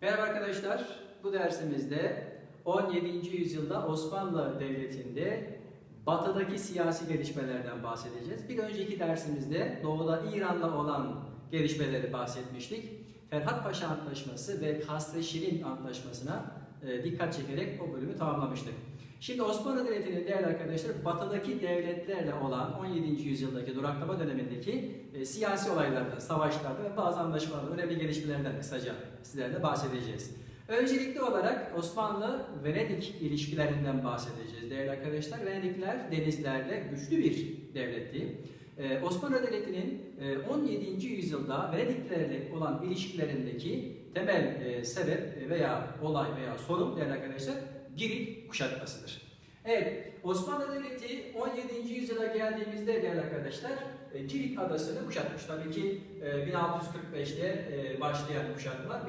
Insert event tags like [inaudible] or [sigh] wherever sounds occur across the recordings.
Merhaba arkadaşlar. Bu dersimizde 17. yüzyılda Osmanlı Devleti'nde batıdaki siyasi gelişmelerden bahsedeceğiz. Bir önceki dersimizde doğuda İran'la olan gelişmeleri bahsetmiştik. Ferhat Paşa Antlaşması ve Kasr-ı Şirin Antlaşması'na e, dikkat çekerek o bölümü tamamlamıştık. Şimdi Osmanlı Devleti'nin değerli arkadaşlar batıdaki devletlerle olan 17. yüzyıldaki duraklama dönemindeki e, siyasi olaylardan, savaşlarda ve bazı anlaşmalarda önemli gelişmelerden kısaca sizlerle bahsedeceğiz. Öncelikli olarak Osmanlı-Venedik ilişkilerinden bahsedeceğiz değerli arkadaşlar. Venedikler denizlerde güçlü bir devletti. Ee, Osmanlı Devleti'nin e, 17. yüzyılda Venediklerle olan ilişkilerindeki temel e, sebep veya olay veya sorun değerli arkadaşlar Girit kuşatmasıdır. Evet, Osmanlı Devleti 17. yüzyıla geldiğimizde değerli arkadaşlar e, Girit adasını kuşatmış. Tabii ki e, 1645'te e, başlayan kuşatma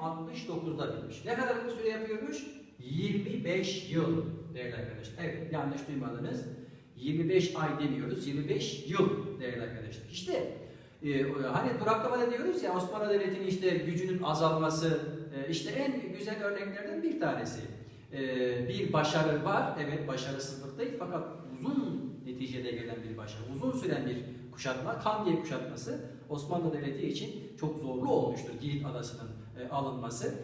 1669'da bitmiş. Ne kadar bir süre yapıyormuş? 25 yıl değerli arkadaşlar. Evet, yanlış duymadınız. 25 ay demiyoruz, 25 yıl değerli arkadaşlar. İşte e, hani duraklama diyoruz ya Osmanlı Devleti'nin işte gücünün azalması e, işte en güzel örneklerden bir tanesi. E, bir başarı var, evet başarısızlık değil fakat uzun neticede gelen bir başarı, uzun süren bir kuşatma, Kandiye kuşatması Osmanlı Devleti için çok zorlu olmuştur Girit Adası'nın e, alınması.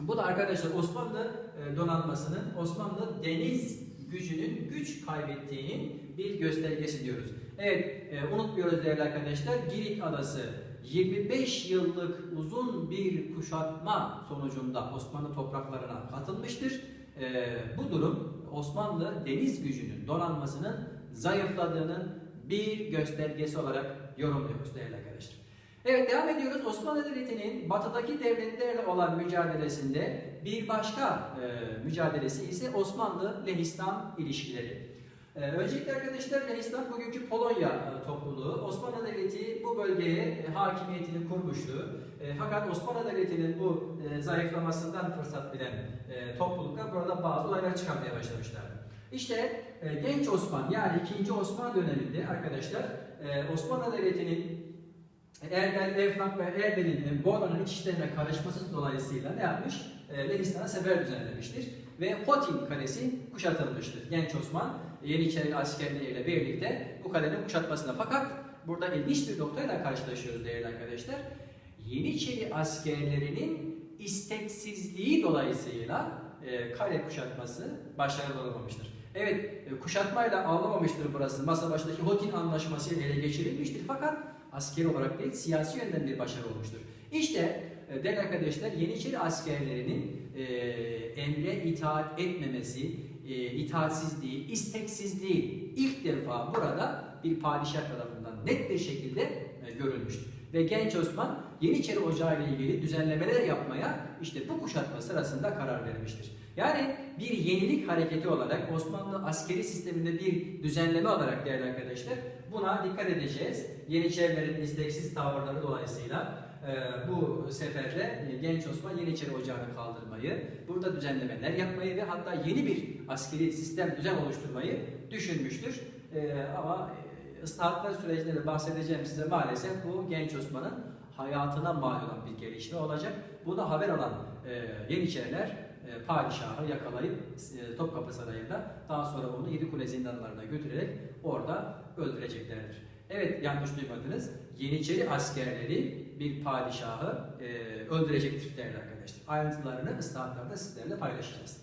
Bu da arkadaşlar Osmanlı e, donanmasının, Osmanlı deniz gücünün güç kaybettiğinin bir göstergesi diyoruz. Evet, e, unutmuyoruz değerli arkadaşlar. Girit Adası 25 yıllık uzun bir kuşatma sonucunda Osmanlı topraklarına katılmıştır. E, bu durum Osmanlı deniz gücünün, donanmasının zayıfladığının bir göstergesi olarak yorumluyoruz değerli arkadaşlar. Evet devam ediyoruz. Osmanlı Devleti'nin batıdaki devletlerle olan mücadelesinde bir başka e, mücadelesi ise Osmanlı-Lehistan ilişkileri. E, öncelikle arkadaşlar Lehistan bugünkü Polonya e, topluluğu. Osmanlı Devleti bu bölgeye e, hakimiyetini kurmuştu. E, fakat Osmanlı Devleti'nin bu zayıflamasından fırsat bilen topluluklar burada bazı olaylar çıkarmaya başlamışlardı. İşte genç Osman yani 2. Osman döneminde arkadaşlar Osmanlı Devleti'nin Erdel, Efrak ve Erdel'in Bora'nın iç işlerine karışması dolayısıyla ne yapmış? E, Lehistan'a sefer düzenlemiştir. Ve Hotin Kalesi kuşatılmıştır. Genç Osman Yeniçeri askerleriyle birlikte bu kalenin kuşatmasına. Fakat burada ilginç bir noktayla karşılaşıyoruz değerli arkadaşlar. Yeniçeri askerlerinin isteksizliği dolayısıyla e, kale kuşatması başarılı olamamıştır. Evet, e, kuşatmayla alınamamıştır burası. Masa başındaki Hotin Anlaşması ele geçirilmiştir. Fakat askeri olarak değil, siyasi yönden bir başarı olmuştur. İşte e, değerli arkadaşlar, Yeniçeri askerlerinin e, emre itaat etmemesi, e, itaatsizliği, isteksizliği ilk defa burada bir padişah tarafından net bir şekilde e, görülmüştür. Ve genç Osman Yeniçeri Ocağı ile ilgili düzenlemeler yapmaya işte bu kuşatma sırasında karar vermiştir. Yani bir yenilik hareketi olarak Osmanlı askeri sisteminde bir düzenleme olarak değerli arkadaşlar buna dikkat edeceğiz. Yeniçerilerin isteksiz tavırları dolayısıyla e, bu seferde e, genç Osman Yeniçeri Ocağı'nı kaldırmayı, burada düzenlemeler yapmayı ve hatta yeni bir askeri sistem düzen oluşturmayı düşünmüştür. E, ama ıslahatlar sürecinde de bahsedeceğim size maalesef bu genç Osman'ın hayatına mal olan bir gelişme olacak. Buna haber alan Yeniçeriler e, padişahı yakalayıp e, Topkapı Sarayı'nda daha sonra onu Yedikule zindanlarına götürerek orada öldüreceklerdir. Evet yanlış duymadınız. Yeniçeri askerleri bir padişahı e, öldürecektir değerli arkadaşlar. Ayrıntılarını ıslahatlarda sizlerle paylaşacağız.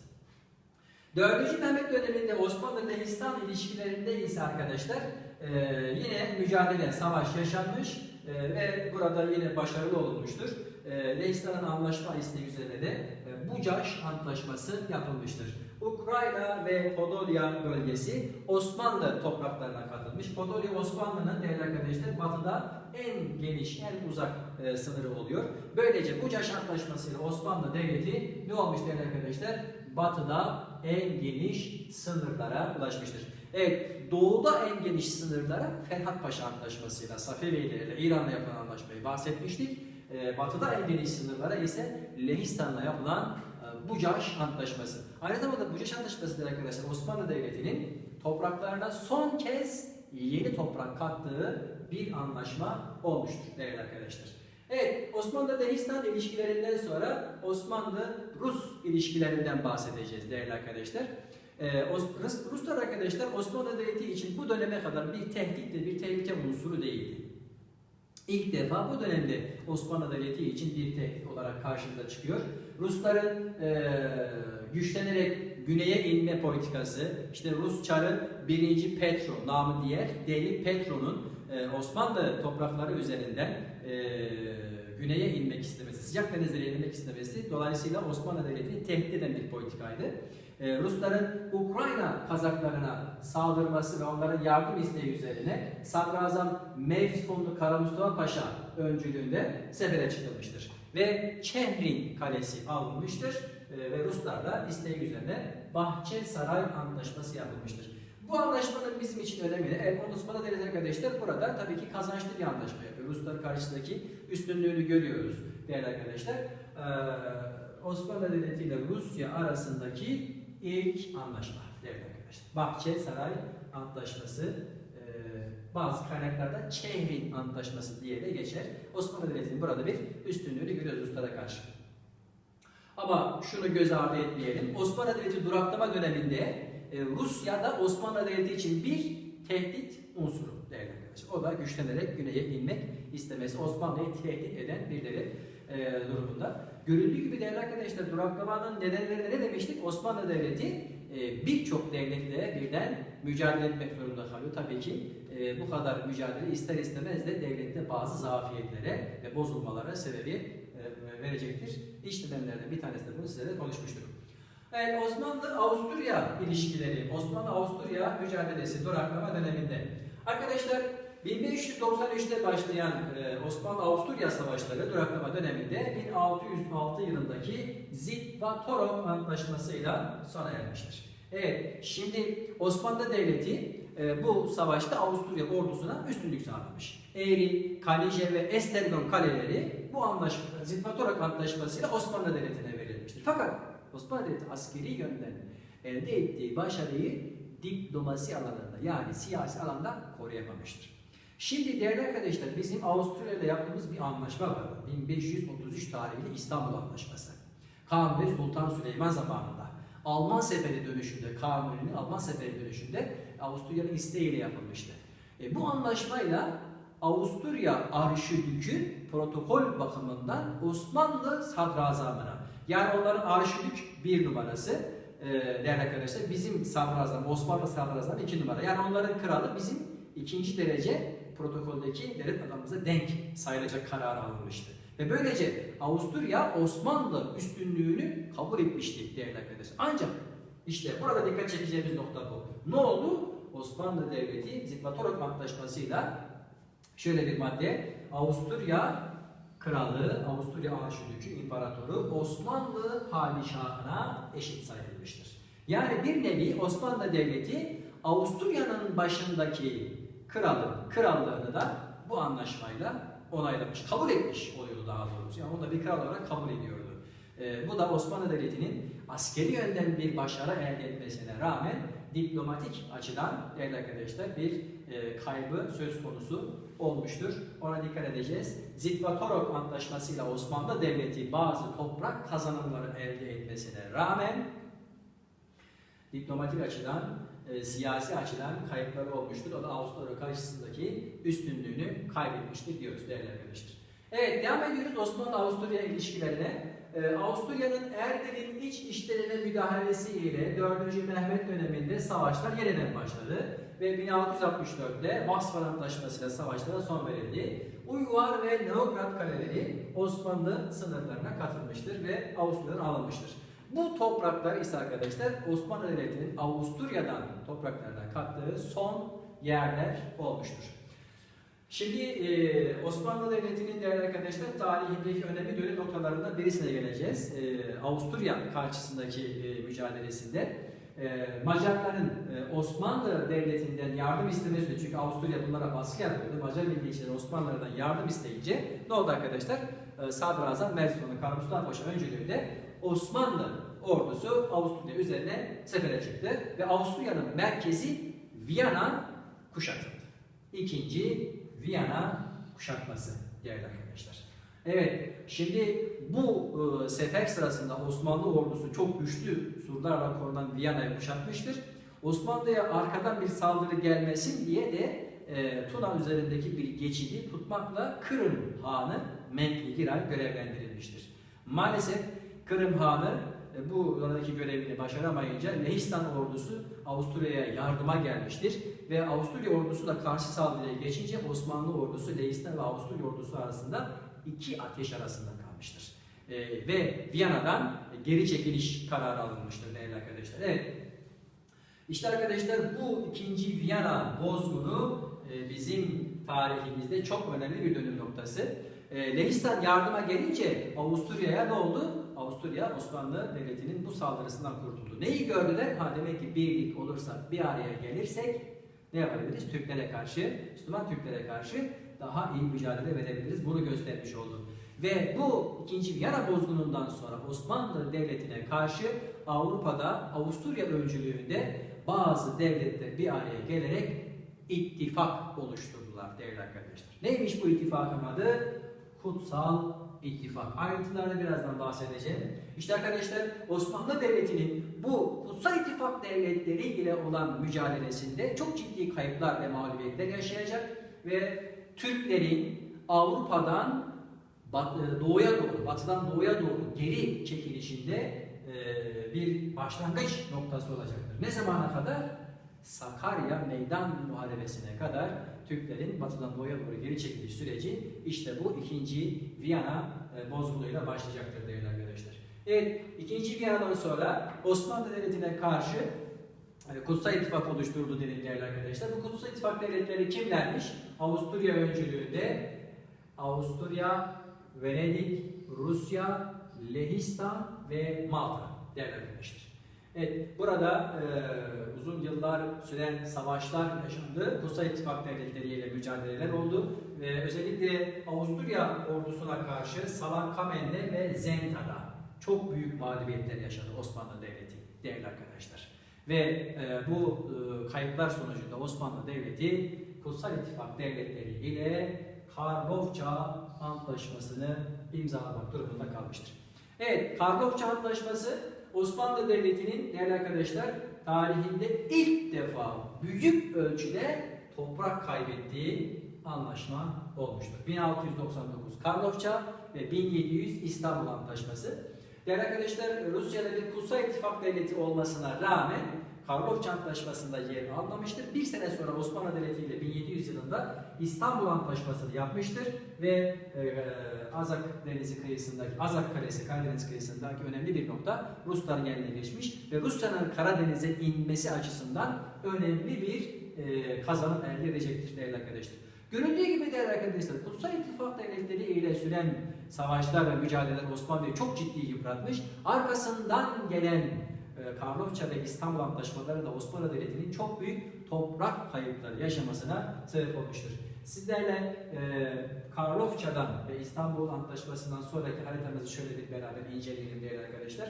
4. Mehmet döneminde Osmanlı-Lehistan ilişkilerinde ise arkadaşlar e, yine mücadele, savaş yaşanmış e, ve burada yine başarılı olunmuştur. E, Lehistan'ın anlaşma isteği üzerine de Bucaş Antlaşması yapılmıştır. Ukrayna ve Podolya bölgesi Osmanlı topraklarına katılmış. Podolya Osmanlı'nın değerli arkadaşlar batıda en geniş, en uzak e, sınırı oluyor. Böylece Bucaş Antlaşması ile Osmanlı Devleti ne olmuş değerli arkadaşlar? Batıda en geniş sınırlara ulaşmıştır. Evet, doğuda en geniş sınırlara Ferhat Paşa Antlaşması'yla, Safeviyle ile İran'la yapılan anlaşmayı bahsetmiştik. E, batıda en geniş sınırlara ise Lehistan'la yapılan e, Bucaş Antlaşması. Aynı zamanda Bucaş Antlaşması ile arkadaşlar Osmanlı Devleti'nin topraklarına son kez yeni toprak kattığı bir anlaşma olmuştur değerli arkadaşlar. Evet, Osmanlı-Lehistan ilişkilerinden sonra Osmanlı-Rus ilişkilerinden bahsedeceğiz değerli arkadaşlar. Ee, Ruslar arkadaşlar Osmanlı Devleti için bu döneme kadar bir tehditle bir tehlike unsuru değildi. İlk defa bu dönemde Osmanlı Devleti için bir tehdit olarak karşımıza çıkıyor. Rusların eee, güçlenerek güneye inme politikası, işte Rus çarı 1. Petro, namı diğer Deli Petro'nun eee, Osmanlı toprakları üzerinden eee, güneye inmek istemesi, sıcak denizlere inmek istemesi dolayısıyla Osmanlı Devleti'ni tehdit eden bir politikaydı. Eee, Rusların Ukrayna Kazaklarına saldırması ve onların yardım isteği üzerine Sadrazam Mevzfonlu Kara Mustafa Paşa öncülüğünde sefere çıkılmıştır. Ve Çehrin Kalesi alınmıştır ve Ruslarla isteği üzerine Bahçe Saray Antlaşması yapılmıştır. Bu anlaşmanın bizim için önemi ne? Evet, Osmanlı Devleti arkadaşlar burada tabii ki kazançlı bir anlaşma yapıyor. Ruslar karşısındaki üstünlüğünü görüyoruz değerli arkadaşlar. Ee, Osmanlı Devleti ile Rusya arasındaki ilk anlaşma değerli arkadaşlar. Bahçe Saray Antlaşması e, bazı kaynaklarda Çehrin Antlaşması diye de geçer. Osmanlı Devleti'nin burada bir üstünlüğünü görüyoruz Ruslara karşı. Ama şunu göz ardı etmeyelim. Osmanlı Devleti duraklama döneminde Rusya da Osmanlı Devleti için bir tehdit unsuru değerli arkadaşlar. O da güçlenerek güneye inmek istemesi. Osmanlı'yı tehdit eden bir devlet e, durumunda. Görüldüğü gibi değerli arkadaşlar duraklamanın nedenleri ne demiştik? Osmanlı Devleti e, birçok devletle birden mücadele etmek zorunda kalıyor. Tabii ki e, bu kadar mücadele ister istemez de devlette bazı zafiyetlere ve bozulmalara sebebi e, verecektir. İç nedenlerden bir tanesi de bunu size de konuşmuştuk. Evet, Osmanlı-Avusturya ilişkileri, Osmanlı-Avusturya mücadelesi duraklama döneminde. Arkadaşlar 1593'te başlayan e, Osmanlı-Avusturya savaşları duraklama döneminde 1606 yılındaki Zitvatorov Antlaşması'yla sona ermiştir. Evet, şimdi Osmanlı Devleti e, bu savaşta Avusturya ordusuna üstünlük sağlamış. Eğri, Kalice ve Estergon kaleleri bu anlaşma, Zitvatorov Antlaşması'yla Osmanlı Devleti'ne verilmiştir. Fakat Osmanlı Devleti askeri yönden elde ettiği başarıyı diplomasi alanında yani siyasi alanda koruyamamıştır. Şimdi değerli arkadaşlar bizim Avusturya'da yaptığımız bir anlaşma var. 1533 tarihli İstanbul Anlaşması. Kanuni Sultan Süleyman zamanında Alman seferi dönüşünde, Kanuni'nin Alman seferi dönüşünde Avusturya'nın isteğiyle yapılmıştı. E, bu anlaşmayla Avusturya Arşidükü protokol bakımından Osmanlı sadrazamına yani onların arşidük bir numarası e, değerli arkadaşlar bizim sadrazam Osmanlı sadrazamı iki numara. Yani onların kralı bizim ikinci derece protokoldeki devlet adamımıza denk sayılacak karar alınmıştı. Ve böylece Avusturya Osmanlı üstünlüğünü kabul etmişti değerli arkadaşlar. Ancak işte burada dikkat çekeceğimiz nokta bu. Ne oldu? Osmanlı Devleti Zitvatorok Antlaşması'yla şöyle bir madde Avusturya Kralı, Avusturya Arşidükü İmparatoru Osmanlı Padişahına eşit sayılmıştır. Yani bir nevi Osmanlı Devleti Avusturya'nın başındaki kralın krallığını da bu anlaşmayla onaylamış, kabul etmiş oluyordu daha doğrusu. Yani onu da bir kral olarak kabul ediyordu. Ee, bu da Osmanlı Devleti'nin askeri yönden bir başarı elde etmesine rağmen diplomatik açıdan değerli arkadaşlar bir e, kaybı söz konusu olmuştur. Ona dikkat edeceğiz. Zitvatorok Antlaşması'yla Osmanlı Devleti bazı toprak kazanımları elde etmesine rağmen diplomatik açıdan, e, siyasi açıdan kayıpları olmuştur. O da Avusturya karşısındaki üstünlüğünü kaybetmiştir diyoruz arkadaşlar. Evet devam ediyoruz Osmanlı-Avusturya ilişkilerine. Ee, Avusturya'nın Erdel'in iç işlerine müdahalesiyle 4. Mehmet döneminde savaşlar yeniden başladı ve 1664'te Vaksvar Antlaşması'yla savaşlara son verildi. Uyvar ve Leograd kaleleri Osmanlı sınırlarına katılmıştır ve Avusturya'dan alınmıştır. Bu topraklar ise arkadaşlar Osmanlı Devleti'nin Avusturya'dan topraklardan kattığı son yerler olmuştur. Şimdi e, Osmanlı Devleti'nin değerli arkadaşlar tarihindeki önemli dönüm noktalarından birisine geleceğiz. E, Avusturya karşısındaki e, mücadelesinde e, Macarların Osmanlı Devleti'nden yardım istemesi çünkü Avusturya bunlara baskı yapıyordu. Macar milliyetçiler Osmanlılardan yardım isteyince ne oldu arkadaşlar? E, Sadrazam Mersin'in Kara Mustafa Paşa öncülüğünde Osmanlı ordusu Avusturya üzerine sefere çıktı ve Avusturya'nın merkezi Viyana kuşatıldı. İkinci Viyana kuşatması değerli arkadaşlar. Evet, şimdi bu e, sefer sırasında Osmanlı ordusu çok güçlü surlarla korunan Viyana'yı kuşatmıştır. Osmanlı'ya arkadan bir saldırı gelmesin diye de e, Tuna üzerindeki bir geçidi tutmakla Kırım Hanı Menkli Giray görevlendirilmiştir. Maalesef Kırım Hanı e, bu yoldaki görevini başaramayınca Lehistan ordusu Avusturya'ya yardıma gelmiştir ve Avusturya ordusu da karşı saldırıya geçince Osmanlı ordusu Lehistan ve Avusturya ordusu arasında iki ateş arasında kalmıştır. E, ve Viyana'dan geri çekiliş kararı alınmıştır değerli arkadaşlar. Evet. İşte arkadaşlar bu ikinci Viyana bozgunu e, bizim tarihimizde çok önemli bir dönüm noktası. E, Lehistan yardıma gelince Avusturya'ya ne oldu? Avusturya Osmanlı Devleti'nin bu saldırısından kurtuldu. Neyi gördüler? Ha demek ki birlik olursak, bir araya gelirsek ne yapabiliriz? Türklere karşı, Müslüman Türklere karşı daha iyi mücadele verebiliriz. Bunu göstermiş oldu. Ve bu ikinci Viyana bozgunundan sonra Osmanlı Devleti'ne karşı Avrupa'da Avusturya öncülüğünde bazı devletler bir araya gelerek ittifak oluşturdular değerli arkadaşlar. Neymiş bu ittifakın adı? Kutsal İttifak. Ayrıntılarını birazdan bahsedeceğim. İşte arkadaşlar Osmanlı Devleti'nin bu Kutsal İttifak devletleri ile olan mücadelesinde çok ciddi kayıplar ve mağlubiyetler yaşayacak ve Türklerin Avrupa'dan bat- doğuya doğru, batıdan doğuya doğru geri çekilişinde e, bir başlangıç noktası olacaktır. Ne zamana kadar? Sakarya Meydan Muharebesi'ne kadar Türklerin batıdan doğuya doğru geri çekiliş süreci işte bu ikinci Viyana e, bozgunuyla başlayacaktır değerli arkadaşlar. Evet, ikinci Viyana'dan sonra Osmanlı Devleti'ne karşı e, Kutsal İttifak oluşturuldu denildi değerli arkadaşlar. Bu Kutsal İttifak devletleri kimlermiş? Avusturya öncülüğünde Avusturya, Venedik, Rusya, Lehistan ve Malta değerli arkadaşlar. Evet, burada e, uzun yıllar süren savaşlar yaşandı. Kutsal İttifak devletleriyle mücadeleler oldu. Ve özellikle Avusturya ordusuna karşı Salankamen'de ve Zenta'da çok büyük mağlubiyetler yaşadı Osmanlı Devleti değerli arkadaşlar. Ve e, bu e, kayıplar sonucunda Osmanlı Devleti Kutsal İttifak devletleri ile Karlofça Antlaşması'nı imzalamak durumunda kalmıştır. Evet, Karlofça Antlaşması Osmanlı Devleti'nin değerli arkadaşlar tarihinde ilk defa büyük ölçüde toprak kaybettiği anlaşma olmuştur. 1699 Karlofça ve 1700 İstanbul Antlaşması. Değerli arkadaşlar Rusya'da bir kutsal ittifak devleti olmasına rağmen Karlofça Antlaşması'nda yer almamıştır. Bir sene sonra Osmanlı Devleti ile 1700 yılında İstanbul Antlaşması'nı yapmıştır ve e, Azak Denizi kıyısındaki, Azak Kalesi, Karadeniz kıyısındaki önemli bir nokta Rusların eline geçmiş ve Rusya'nın Karadeniz'e inmesi açısından önemli bir e, kazanım elde edecektir değerli arkadaşlar. Görüldüğü gibi değerli arkadaşlar, Kutsal İttifak devletleri ile süren savaşlar ve mücadeleler Osmanlı'yı çok ciddi yıpratmış. Arkasından gelen e, Karlofça ve İstanbul Antlaşmaları da Osmanlı Devleti'nin çok büyük toprak kayıpları yaşamasına sebep olmuştur. Sizlerle e, Karlofça'dan ve İstanbul Antlaşması'ndan sonraki haritamızı şöyle bir beraber inceleyelim değerli arkadaşlar.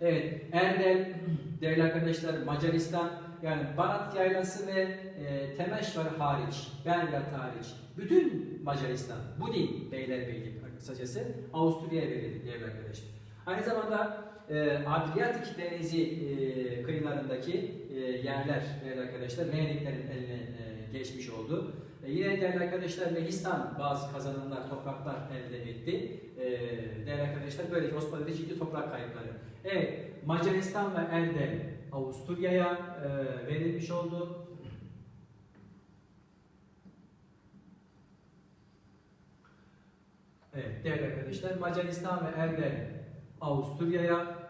Evet, Erdel, [clears throat] değerli arkadaşlar, Macaristan, yani Banat Yaylası ve e, Temeşvar hariç, Belgrad hariç, bütün Macaristan, Budin Beylerbeyi kısacası Avusturya'ya verildi değerli arkadaşlar. Aynı zamanda e, Adriyatik Denizi e, kıyılarındaki e, yerler değerli arkadaşlar Veneniklerin eline e, geçmiş oldu. E, yine değerli arkadaşlar Lehistan bazı kazanımlar, topraklar elde etti. E, değerli arkadaşlar böylece Osmanlı'da ciddi toprak kayıpları. Evet, Macaristan ve Erdel Avusturya'ya e, verilmiş oldu. Evet değerli arkadaşlar Macaristan ve Erdel Avusturya'ya,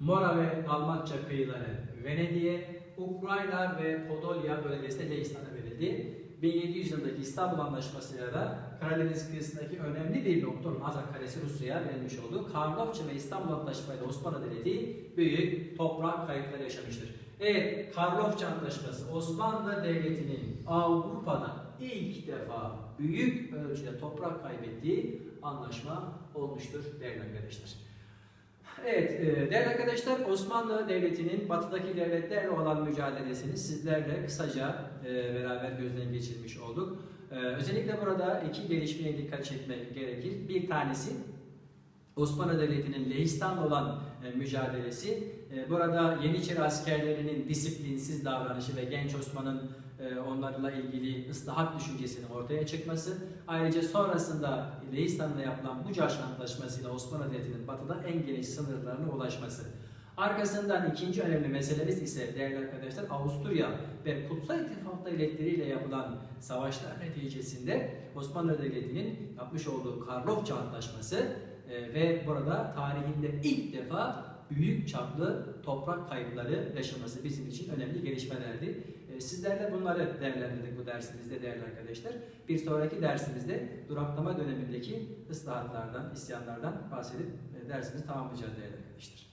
Mora ve Dalmatça kıyıları Venedik'e, Ukrayna ve Podolya bölgesi de Leistan'a verildi. 1700 yılındaki İstanbul Anlaşması'yla da Karadeniz kıyısındaki önemli bir nokta olan Azak Kalesi Rusya'ya verilmiş oldu. Karlofça ve İstanbul Antlaşması'yla Osmanlı Devleti büyük toprak kayıpları yaşamıştır. Evet, Karlofça Antlaşması Osmanlı Devleti'nin Avrupa'da ilk defa büyük ölçüde toprak kaybettiği anlaşma olmuştur değerli arkadaşlar. Evet, e, değerli arkadaşlar Osmanlı Devleti'nin batıdaki devletlerle olan mücadelesini sizlerle kısaca e, beraber gözden geçirmiş olduk. Ee, özellikle burada iki gelişmeye dikkat çekmek gerekir. Bir tanesi Osmanlı Devleti'nin Lehistan'la olan e, mücadelesi. E, burada Yeniçeri askerlerinin disiplinsiz davranışı ve genç Osman'ın e, onlarla ilgili ıslahat düşüncesinin ortaya çıkması. Ayrıca sonrasında Lehistan'da yapılan Bucaş Antlaşması'yla Osmanlı Devleti'nin batıda en geniş sınırlarına ulaşması. Arkasından ikinci önemli meselemiz ise değerli arkadaşlar Avusturya ve Kutsal İttifak devletleriyle yapılan savaşlar neticesinde Osmanlı Devleti'nin yapmış olduğu Karlofça Antlaşması e, ve burada tarihinde ilk defa büyük çaplı toprak kayıpları yaşaması bizim için önemli gelişmelerdi. E, Sizlerle bunları değerlendirdik bu dersimizde değerli arkadaşlar. Bir sonraki dersimizde duraklama dönemindeki ıslahatlardan, isyanlardan bahsedip e, dersimizi tamamlayacağız değerli arkadaşlar.